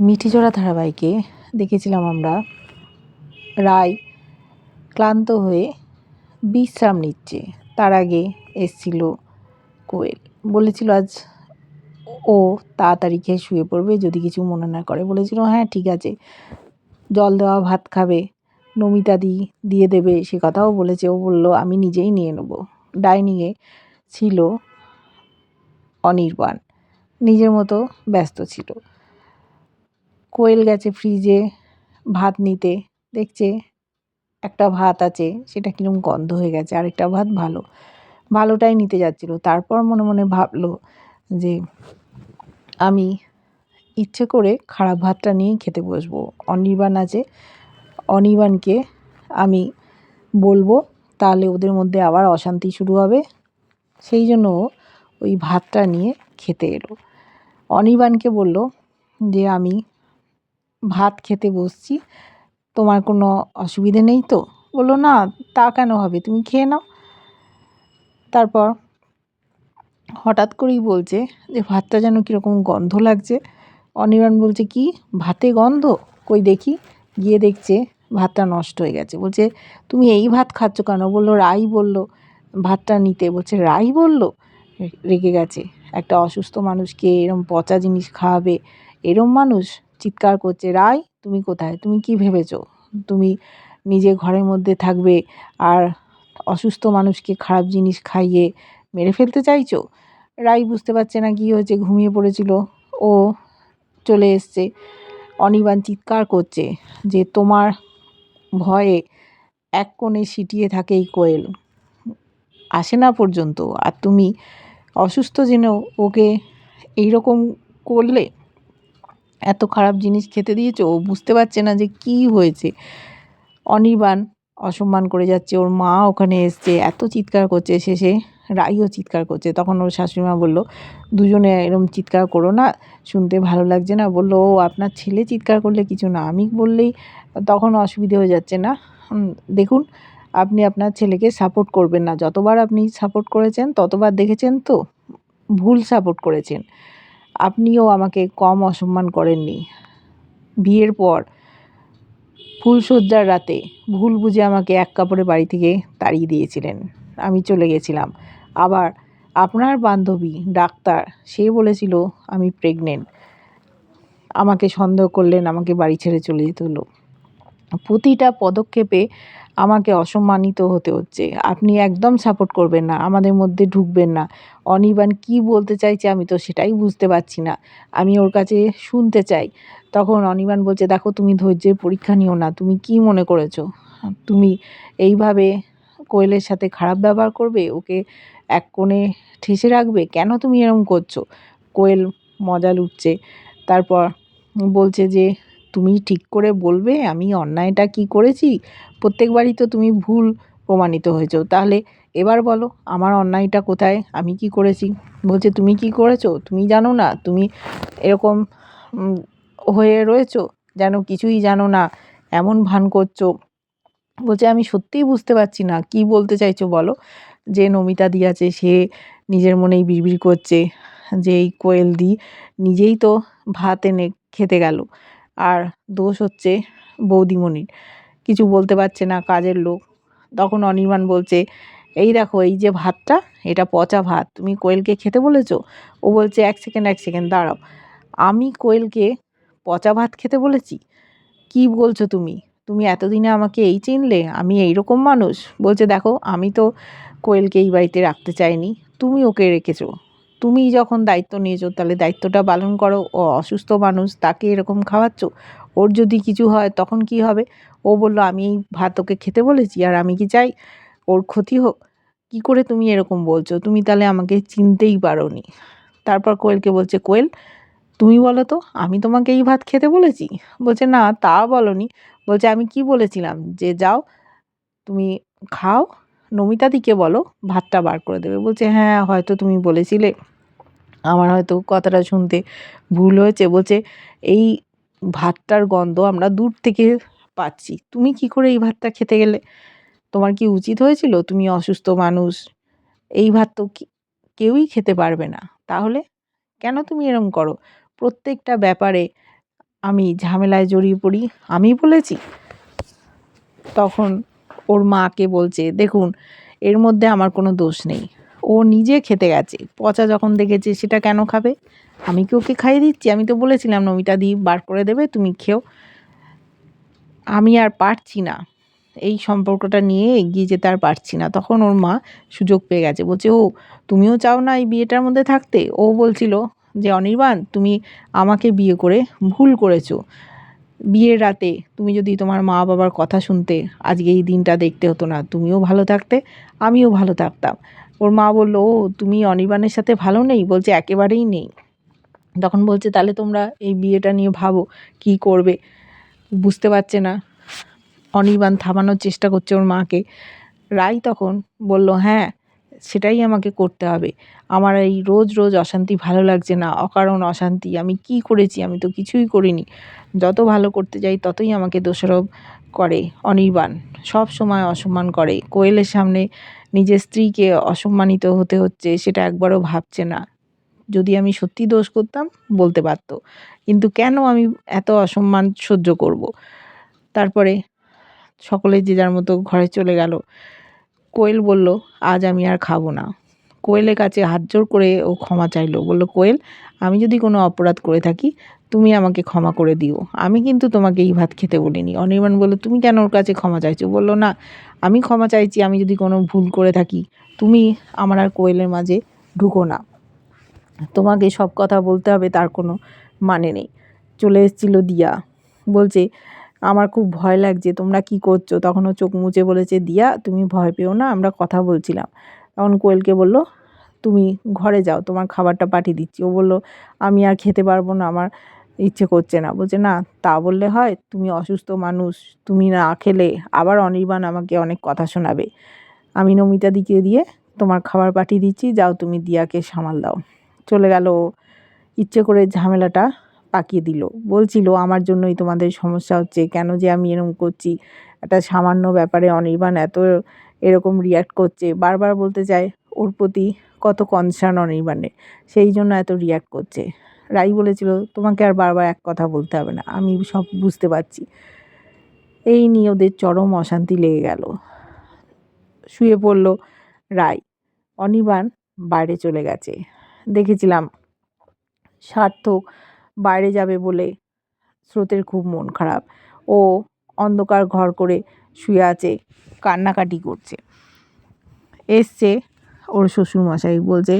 মিঠিজোড়া ধারাবাহিকে দেখেছিলাম আমরা। রায় ক্লান্ত হয়ে বিশ্রাম নিচ্ছে। তার আগে এসছিল কোয়েল। বলেছিল, আজ ও তাড়াতাড়ি খেয়ে শুয়ে পড়বে, যদি কিছু মনে না করে। বলেছিল হ্যাঁ ঠিক আছে। জল দেওয়া, ভাত খাবে, নমিতা দি, দিয়ে দেবে সে কথাও বলেছে। ও বলল, আমি নিজেই নিয়ে নেব। ডাইনিংয়ে ছিল অনির্বাণ। নিজের মতো ব্যস্ত ছিল। কোয়েল গেছে ফ্রিজে ভাত নিতে। দেখছে একটা ভাত আছে, সেটা কিরম গন্ধ হয়ে গেছে, আরেকটা ভাত ভালো। ভালোটাই নিতে যাচ্ছিল। তারপর মনে মনে ভাবলো যে আমি ইচ্ছে করে খারাপ ভাতটা নিয়েই খেতে বসবো। অনির্বাণ আছে, অনির্বাণকে আমি বলব, তাহলে ওদের মধ্যে আবার অশান্তি শুরু হবে। সেই জন্য ওই ভাতটা নিয়ে খেতে এলো। অনির্বাণকে বলল যে আমি ভাত খেতে বসছি। তোমার কোনো অসুবিধে নেই তো? বলল, না, তা কেন হবে? তুমি খেয়ে নাও। তারপর হঠাৎ করেই বলছে যে, ভাতটা যেন কীরকম গন্ধ লাগছে। অনির্বাণ বলছে, কি? ভাতে গন্ধ? কই দেখি। গিয়ে দেখছে ভাতটা নষ্ট হয়ে গেছে। বলছে, তুমি এই ভাত খাচ্ছ কেন? বলল, রাই বলল, ভাতটা নিতে। বলছে, রাই বলল? রেগে গেছে। একটা অসুস্থ মানুষকে এরম পচা জিনিস খাওয়াবে? এরম মানুষ? চিৎকার করছে রাই তুমি কোথায়? তুমি কি ভেবেছো? তুমি নিজে ঘরের মধ্যে থাকবে আর অসুস্থ মানুষকে খারাপ জিনিস খাইয়ে মেরে ফেলতে চাইছো? রাই বুঝতে পারছে না কী হয়েছে, ঘুমিয়ে পড়েছিল। ও চলে এসছে। অনির্বাণ চিৎকার করছে যে, তোমার ভয়ে এক কোণে সিটিয়ে থাকে এই কোয়েল। আসে না পর্যন্ত। আর তুমি অসুস্থ যেন ওকে এইরকম করলে? এত খারাপ জিনিস খেতে দিয়েছ, ও বুঝতে পারছে না যে কী হয়েছে। অনির্বাণ অসম্মান করে যাচ্ছে, ওর মা ওখানে এসছে, এত চিৎকার করছে, শেষে রাইও চিৎকার করছে। তখন ওর শাশুড়িমা বলল, দুজনে এরম চিৎকার করো না, শুনতে ভালো লাগছে না। বলল, ও আপনার ছেলে চিৎকার করলে কিছু না, আমি বললেই তখন অসুবিধে হয়ে যাচ্ছে না। দেখুন, আপনি আপনার ছেলেকে সাপোর্ট করবেন না। যতবার আপনি সাপোর্ট করেছেন, ততবার দেখেছেন তো, ভুল সাপোর্ট করেছেন। আপনিও আমাকে কম অসম্মান করেননি। বিয়ের পর, ফুলশয্যার রাতে ভুল বুঝে আমাকে এক কাপড়ে বাড়ি থেকে তাড়িয়ে দিয়েছিলেন। আমি চলে গেছিলাম। আবার আপনার বান্ধবী, ডাক্তার, সে বলেছিল আমি প্রেগনেন্ট আমাকে সন্দেহ করলেন, আমাকে বাড়ি ছেড়ে চলে যেতে হলো। প্রতিটা পদক্ষেপে আমাকে অসম্মানিত হতে হচ্ছে। আপনি একদম সাপোর্ট করবেন না, আমাদের মধ্যে ঢুকবেন না। অনির্বাণ কি বলতে চাইছে আমি তো সেটাই বুঝতে পারছি না। আমি ওর কাছে শুনতে চাই। তখন অনির্বাণ বলছে, দেখো, তুমি ধৈর্যের পরীক্ষা নিও না। তুমি কি মনে করেছ? তুমি এইভাবে কোয়েলের সাথে খারাপ ব্যবহার করবে? ওকে এক কোণে ঠেসে রাখবে? কেন তুমি এরম করছ? কোয়েল মজা লুটছে। তারপর বলছে যে তুমি ঠিক করে বলবে আমি অন্যায়টা কি করেছি? প্রত্যেকবারই তো তুমি ভুল প্রমাণিত হয়েছো। তাহলে এবার বলো, আমার অন্যায়টা কোথায়? আমি কি করেছি? বলছে, তুমি কি করেছ? তুমি জানো না? তুমি এরকম হয়ে রয়েছো? যেন কিছুই জানো না। এমন ভান করছ? বলছে, আমি সত্যিই বুঝতে পারছি না। কি বলতে চাইছো বলো? যে নমিতা দি আছে, সে নিজের মনেই বিড়বিড় করছে যে এই কোয়েল দি নিজেই তো ভাত এনে খেতে গেল। আর দোষ হচ্ছে বৌদিমণির। কিছু বলতে পারছে না কাজের লোক। তখন অনির্বাণ বলছে, এই দেখো, এই যে ভাতটা, এটা পচা ভাত। তুমি কোয়েলকে খেতে বলেছ? ও বলছে, এক সেকেন্ড এক সেকেন্ড, দাঁড়াও। আমি কোয়েলকে পচা ভাত খেতে বলেছি? কি বলছো তুমি? তুমি এতদিনে আমাকে এই চিনলে? আমি এই রকম মানুষ? বলছে, দেখো, আমি তো কোয়েলকে এই বাড়িতে রাখতে চাইনি। তুমি ওকে রেখেছো। তুমি যখন দায়িত্ব নিয়েছো, তাহলে দায়িত্বটা পালন করো। ও অসুস্থ মানুষ, তাকে এরকম খাওয়াচ্ছ? ওর যদি কিছু হয়, তখন কি হবে? ও বলল, আমি এই ভাত ওকে খেতে বলেছি, আর আমি কি চাই? ওর ক্ষতি হোক। কী করে তুমি এরকম বলছো? তুমি তাহলে আমাকে চিনতেই পারো নি তারপর কোয়েলকে বলছে, কোয়েল, তুমি বলো তো, আমি তোমাকে এই ভাত খেতে বলেছি? বলছে, না, তা বলনি। বলছে, আমি কি বলেছিলাম? যে যাও, তুমি খাও নমিতাদিকে বলো, ভাতটা বার করে দেবে। বলছে হ্যাঁ হয়তো তুমি বলেছিলে। আমার হয়তো কথাটা শুনতে ভুল হয়েছে। বলছে, এই ভাতটার গন্ধ আমরা দূর থেকে পাচ্ছি। তুমি কি করে এই ভাতটা খেতে গেলে? তোমার কি উচিত হয়েছিল? তুমি অসুস্থ মানুষ। এই ভাত তো কেউই খেতে পারবে না। তাহলে কেন তুমি এরম করো? প্রত্যেকটা ব্যাপারে আমি ঝামেলায় জড়িয়ে পড়ি। আমি বলেছি? তখন ওর মাকে বলছে, দেখুন, এর মধ্যে আমার কোনো দোষ নেই। ও নিজে খেতে গেছে। পচা যখন দেখেছে, সেটা কেন খাবে? আমি কি ওকে খাইয়ে দিচ্ছি? আমি তো বলেছিলাম, নমিতা দি, বার করে দেবে, তুমি খেও। আমি আর পারছি না। এই সম্পর্কটা নিয়ে এগিয়ে যেতে আর পারছি না। তখন ওর মা সুযোগ পেয়ে গেছে। বলছে, ও, তুমিও চাও না এই বিয়েটার মধ্যে থাকতে? ও বলছিল যে, অনির্বাণ, তুমি আমাকে বিয়ে করে ভুল করেছ। বিয়ের রাতে তুমি যদি তোমার মা বাবার কথা শুনতে আজকে এই দিনটা দেখতে হতো না, তুমিও ভালো থাকতে, আমিও ভালো থাকতাম। ওর মা বলল, ও, তুমি অনির্বাণের সাথে ভালো নেই? বলছে, একেবারেই নেই। তখন বলছে, তাহলে তোমরা এই বিয়েটা নিয়ে ভাবো, কি করবে? বুঝতে পারছে না। অনির্বাণ থামানোর চেষ্টা করছে ওর মাকে। রাই তখন বলল হ্যাঁ সেটাই আমাকে করতে হবে। আমার এই রোজ রোজ অশান্তি ভালো লাগছে না, অকারণ অশান্তি। আমি কি করেছি? আমি তো কিছুই করিনি। যত ভালো করতে যাই, ততই আমাকে দোষারোপ করে অনির্বাণ। সব সময় অসম্মান করে। কোয়েলের সামনে নিজের স্ত্রীকে অসম্মানিত হতে হচ্ছে, সেটা একবারও ভাবছে না। যদি আমি সত্যি দোষ করতাম, বলতে পারত। কিন্তু কেন আমি এত অসম্মান সহ্য করব? তারপরে সকলে যে যার মতো ঘরে চলে গেল। কোয়েল বলল, আজ আমি আর খাব না। কোয়েলের কাছে হাত জোর করে ও ক্ষমা চাইলো। বলল, কোয়েল, আমি যদি কোনো অপরাধ করে থাকি, তুমি আমাকে ক্ষমা করে দিও। আমি কিন্তু তোমাকে এই ভাত খেতে বলিনি। অনির্বাণ বলল, তুমি কেন ওর কাছে ক্ষমা চাইছো? বলল, না, আমি ক্ষমা চাইছি, আমি যদি কোনো ভুল করে থাকি, তুমি আমার আর কোয়েলের মাঝে ঢুকো না। তোমাকে সব কথা বলতে হবে, তার কোনো মানে নেই। চলে এসেছিল দিয়া। বলছে আমার খুব ভয় লাগছে, তোমরা কি করছ? তখন ও চোখ মুছে বলেছে, দিয়া, তুমি ভয় পেও না, আমরা কথা বলছিলাম। তখন কোয়েলকে বলল, তুমি ঘরে যাও, তোমার খাবারটা পাঠিয়ে দিচ্ছি। ও বলল, আমি আর খেতে পারব না, আমার ইচ্ছে করছে না। বলছে, না, তা বললে হয়, তুমি অসুস্থ মানুষ, তুমি না খেলে আবার অনির্বাণ আমাকে অনেক কথা শোনাবে। আমি নমিতা দিকে দিয়ে তোমার খাবার পাঠিয়ে দিচ্ছি, যাও তুমি দিয়াকে সামাল দাও। চলে গেল ইচ্ছে করে ঝামেলাটা পাকিয়ে দিল। বলছিল, আমার জন্যই তোমাদের সমস্যা হচ্ছে। কেন যে আমি এরকম করছি? একটা সামান্য ব্যাপারে অনির্বাণ এত এরকম রিয়্যাক্ট করছে। বারবার বলতে চায় ওর প্রতি কত কনসার্ন অনির্বাণের। সেই জন্য এত রিয়্যাক্ট করছে। রাই বলেছিল, তোমাকে আর বারবার এক কথা বলতে হবে না। আমি সব বুঝতে পারছি। এই নিয়ে ওদের চরম অশান্তি লেগে গেল। শুয়ে পড়ল রাই। অনির্বাণ বাইরে চলে গেছে। দেখেছিলাম সার্থক বাইরে যাবে বলে স্রোতের খুব মন খারাপ। ও অন্ধকার ঘর করে শুয়ে আছে, কান্নাকাটি করছে। এসছে ওর শ্বশুরমশাই, বলছে,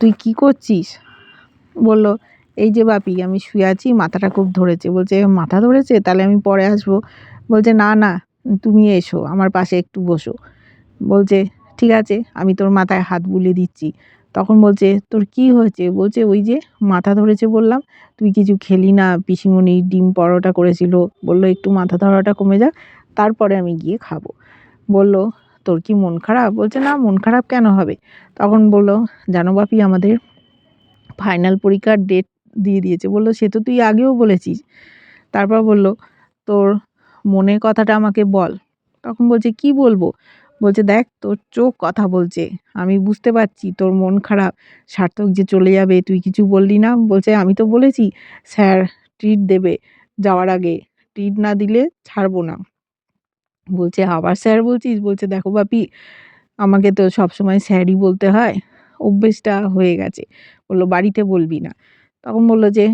তুই কি করছিস? বলল, এই যে বাপি, আমি শুয়ে আছি, মাথাটা খুব ধরেছে। বলছে, মাথা ধরেছে? তাহলে আমি পরে আসব। বলছে, না না, তুমি এসো, আমার পাশে একটু বসো। বলছে, ঠিক আছে, আমি তোর মাথায় হাত বুলিয়ে দিচ্ছি। তখন বলছে, তোর কি হয়েছে? বলছে, ওই যে মাথা ধরেছে বললাম, তুই কিছু খেলি না, পিসিমণি ডিম পরোটা করেছিল। বলল, একটু মাথা ধরাটা কমে যাক, তারপরে আমি গিয়ে খাব। বলল, তোর কি মন খারাপ? বলছে, না, মন খারাপ কেন হবে? তখন বলল, জানো বাপি, আমাদের ফাইনাল পরীক্ষার ডেট দিয়ে দিয়েছে। বলল, সে তো তুই আগেও বলেছিস। তারপর বলল, তোর মনের কথাটা আমাকে বল। তখন বলছে, কি বলব? বলছে, দেখ, তোর চোখ কথা বলছে। আমি বুঝতে পারছি, তোর মন খারাপ। সার্থক যে চলে যাবে, তুই কিছু বললি না? বলছে, আমি তো বলেছি, স্যার, ট্রিট দেবে যাওয়ার আগে। ট্রিট না দিলে ছাড়বো না। বলছে, আবার স্যার বলছিস? বলছে, দেখো বাপি, আমাকে তো সবসময় স্যারই বলতে হয়। অভ্যেসটা হয়ে গেছে। বলল, বাড়িতে বলবি না। তখন বলল যে,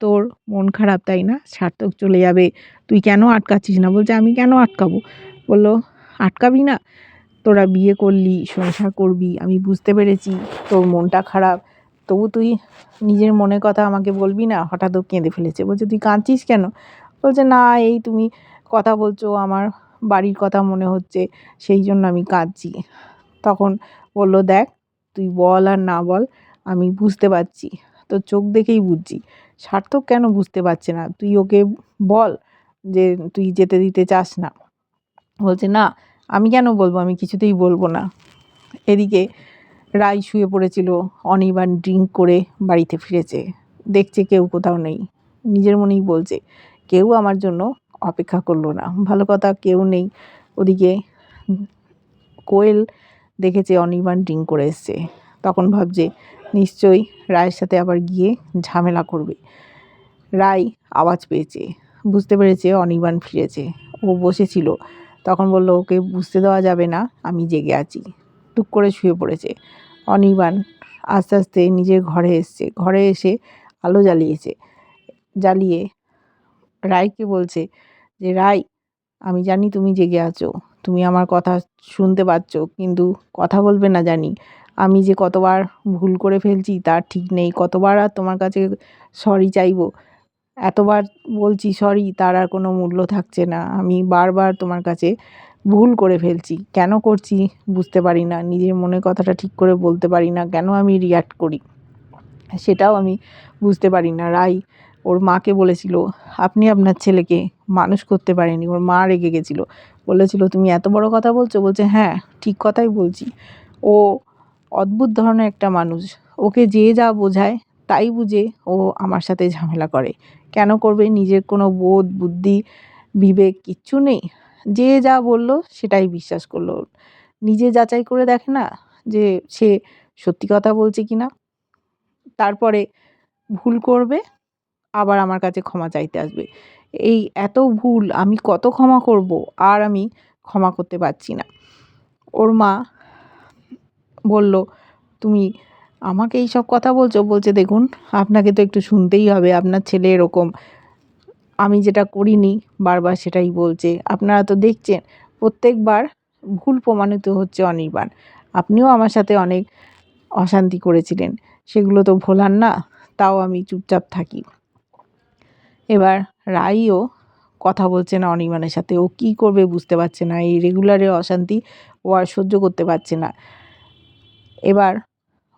তোর মন খারাপ, তাই না? সার্থক চলে যাবে। তুই কেন আটকাচ্ছিস না? বলছে, আমি কেন আটকাবো? বলল আটকাবি না। তোরা বিয়ে করলি, সংসার করবি, আমি বুঝতে পেরেছি, তোর মনটা খারাপ। তবু তুই নিজের মনের কথা আমাকে বলবি না, হঠাৎ ও কেঁদে ফেলেছে। বলছে, তুই কাঁদছিস কেন? বলছে, না, এই তুমি কথা বলছো, আমার বাড়ির কথা মনে হচ্ছে, সেই জন্য আমি কাঁদছি। তখন বলল, দেখ, তুই বল আর না বল, আমি বুঝতে পারছি, তোর চোখ দেখেই বুঝছি। সার্থক কেন বুঝতে পারছে না? তুই ওকে বল যে, তুই যেতে দিতে চাস না। বলছে, না আমি কেন বলব? আমি কিছুতেই বলব না। এদিকে রাই শুয়ে পড়েছিল, অনির্বাণ ড্রিঙ্ক করে বাড়িতে ফিরেছে। দেখছে কেউ কোথাও নেই। নিজের মনেই বলছে, কেউ আমার জন্য অপেক্ষা করল না। ভালো কথা, কেউ নেই। ওদিকে কোয়েল দেখেছে অনির্বাণ ড্রিঙ্ক করে এসছে। তখন ভাবছে, নিশ্চয়ই রায়ের সাথে আবার গিয়ে ঝামেলা করবে। রায় আওয়াজ পেয়েছে। বুঝতে পেরেছে অনির্বাণ ফিরেছে। ও বসেছিল। তখন বলল, ওকে বুঝতে দেওয়া যাবে না, আমি জেগে আছি। টুক করে শুয়ে পড়েছে। অনির্বাণ আস্তে আস্তে নিজের ঘরে এসছে। ঘরে এসে আলো জ্বালিয়েছে। জ্বালিয়ে রায়কে বলছে যে, রায়, আমি জানি তুমি জেগে আছো। তুমি আমার কথা শুনতে পাচ্ছ, কিন্তু কথা বলবে না জানি। আমি যে কতবার ভুল করে ফেলছি, তার ঠিক নেই। কতবার আর তোমার কাছে সরি চাইব? এতবার বলছি, সরি, তার আর কোনো মূল্য থাকছে না। আমি বারবার তোমার কাছে ভুল করে ফেলছি। কেন করছি বুঝতে পারি না। নিজের মনে কথাটা ঠিক করে বলতে পারি না। কেন আমি রিয়্যাক্ট করি? সেটাও আমি বুঝতে পারি না। রাই, ওর মাকে বলেছিল, আপনি আপনার ছেলেকে মানুষ করতে পারেনি ওর মা রেগে গেছিল। বলেছিল, তুমি এত বড় কথা বলছো? বলছে হ্যাঁ ঠিক কথাই বলছি। ও অদ্ভুত ধরনের একটা মানুষ। ওকে যে যা বোঝায় তাই বুঝে ও আমার সাথে ঝামেলা করে। কেন করবে? নিজের কোনো বোধ, বুদ্ধি, বিবেক কিচ্ছু নেই। যে যা বলল সেটাই বিশ্বাস করল। নিজে যাচাই করে দেখে না যে সে সত্যি কথা বলছে কি না তারপরে ভুল করবে, আবার আমার কাছে ক্ষমা চাইতে আসবে। এই এত ভুল, আমি কত ক্ষমা করব? আর আমি ক্ষমা করতে পারছি না। ওর মা বলল, তুমি আমাকে এই সব কথা বলছো, বলছে দেখুন, আপনাকে তো একটু শুনতেই হবে, আপনার ছেলে এরকম। আমি যেটা করিনি, বারবার সেটাই বলছে। আপনারা তো দেখছেন, প্রত্যেকবার ভুল প্রমাণিত হচ্ছে অনির্বাণ। আপনিও আমার সাথে অনেক অশান্তি করেছিলেন, সেগুলো তো ভোলার না, তাও আমি চুপচাপ থাকি। এবার রাইও কথা বলছে না অনির্বাণের সাথে, ও কি করবে বুঝতে পারছে না, এই রেগুলারে অশান্তি ও আর সহ্য করতে পারছে না। এবার